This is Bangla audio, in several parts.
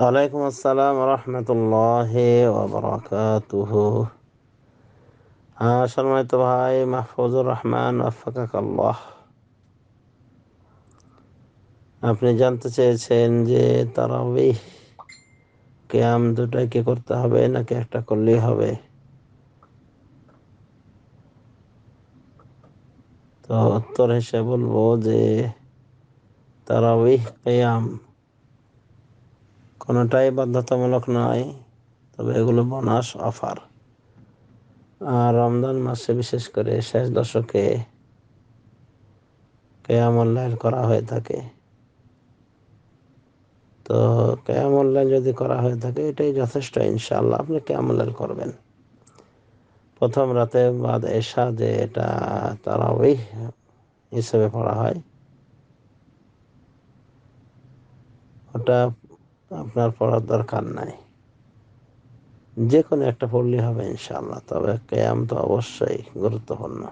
ওয়ালাইকুম আসসালাম রহমতুল্লাহ ওবরাকাতুহ হ্যাঁ সম্মানিত ভাই, মাহফুজুর রহমান আল্লাহ আপনি জানতে চেয়েছেন যে তারাবিহ, কেয়াম দুটাই কি করতে হবে নাকি একটা করলেই হবে? তো উত্তর হিসেবে বলব যে তারাবিহ, কেয়াম কোনোটাই বাধ্যতামূলক নয়, তবে এগুলো বোনাস অফার। আর রমজান মাসে বিশেষ করে শেষ দশকে কেয়ামল্লাইল করা হয়ে থাকে। তো কেয়ামল্লাইল যদি করা হয়ে থাকে, এটাই যথেষ্ট ইনশাল্লাহ আপনি কেয়ামল্লাইল করবেন। প্রথম রাতে বাদ এসা যে এটা তারাউই হিসেবে পড়া হয়, ওটা আপনার পড়ার দরকার নাই। যে কোনো একটা পড়লে হবে ইনশাল্লাহ তবে ক্যাম তো অবশ্যই গুরুত্বপূর্ণ।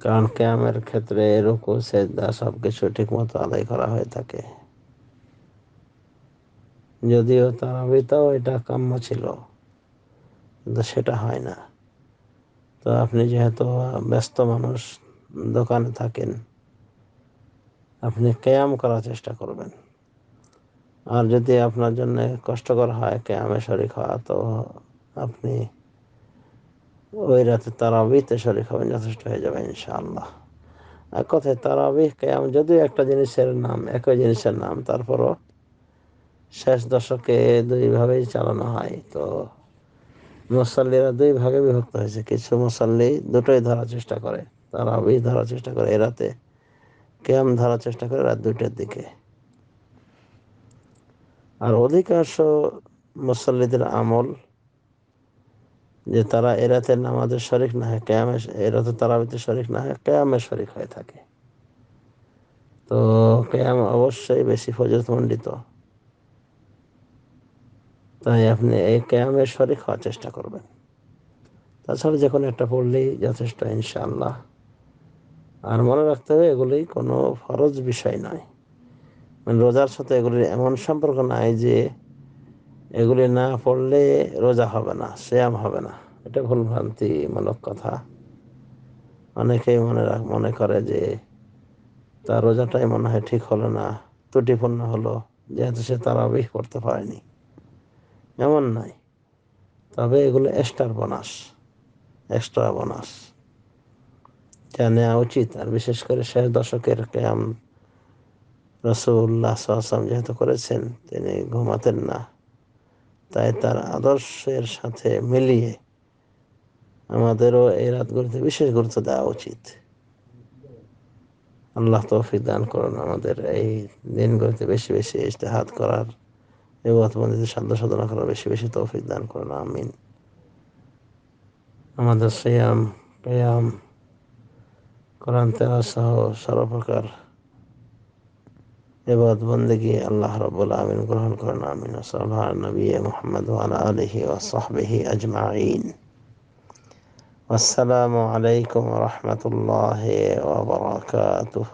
কারণ ক্যামের ক্ষেত্রে রুকু, সেজদা সব কিছু ঠিক মতো আদায় করা হয়ে থাকে। যদিও তার তারাবিতেও এটা কাম্য ছিল, কিন্তু সেটা হয় না। তো আপনি যেহেতু ব্যস্ত মানুষ, দোকানে থাকেন, আপনি ক্যাম করার চেষ্টা করবেন। আর যদি আপনার জন্য কষ্টকর হয়, কেয়ামে শরিক হওয়া, তো আপনি ওই রাতে তারাবিতে শরিক হবেন, যথেষ্ট হয়ে যাবে ইনশাআল্লাহ। আর কথায় তারাবি কেয়াম যদিও একটা জিনিসের নাম, একই জিনিসের নাম, তারপরও শেষ দশকে দুইভাবেই চালানো হয়। তো মুসল্লিরা দুই ভাগে বিভক্ত হয়েছে। কিছু মুসল্লি দুটোই ধরার চেষ্টা করে তারাবি ধরার চেষ্টা করে এ রাতে, কেয়াম ধরার চেষ্টা করে রাত দুইটার দিকে। আর অধিকাংশ মুসল্লিদের আমল যে তারা এরাতে নামাজের শরিক না হয়, কেয়ামে এরাতে তারাবিতে শরিক না হয় কেয়ামের শরিক হয়ে থাকে। তো কেয়াম অবশ্যই বেশি ফজরতমণ্ডিত তাই আপনি এই কেয়ামের শরিক হওয়ার চেষ্টা করবেন। তাছাড়া যে কোনো একটা পড়লেই যথেষ্ট, ইনশাআল্লাহ। আর মনে রাখতে হবে, এগুলি কোনো ফরজ বিষয় নয়। মানে রোজার সাথে এগুলির এমন সম্পর্ক নাই যে এগুলি না পড়লে রোজা হবে না শ্যাম হবে না। এটা ভুল ভ্রান্তিমূলক কথা। অনেকেই মনে মনে করে যে তার রোজাটাই মনে হয় ঠিক হলো না, ত্রুটিপূর্ণ হলো, যেহেতু সে তারাবিহ করতে পারেনি। এমন নয় তবে এগুলো এক্সট্রার বোনাস এক্সট্রা বোনাস যা নেওয়া উচিত, আর বিশেষ করে শেষ দশকের কেয়াম রসুল্লাহ আসলাম যেহেতু করেছেন, তিনি ঘুমাতেন না। তাই তার আদর্শের সাথে মিলিয়ে আমাদেরও এই রাতগুলিতে বিশেষ গুরুত্ব দেওয়া উচিত। আল্লাহ তৌফিক দান করুন আমাদের এই দিনগুলিতে বেশি বেশি ইজতেহাদ করার এবং এবতবন্দিতে সাধ্য সাধনা করার বেশি বেশি তৌফিক দান করুন, আমিন। আমাদের সিয়াম পেয়াম কোরআন তেরা সহ সর্বপ্রকার এবাদ বন্দগি আল্লাহ রব্বুল আমিন গ্রহণ করেন আমিন সাল্লাহ নবী মোহাম্মদ ওয়ালা আলহি ওয়াসাহবিহি আজমাইন আসসালামু আলাইকুম রহমতুল্লাহ ওবরাকাতুহ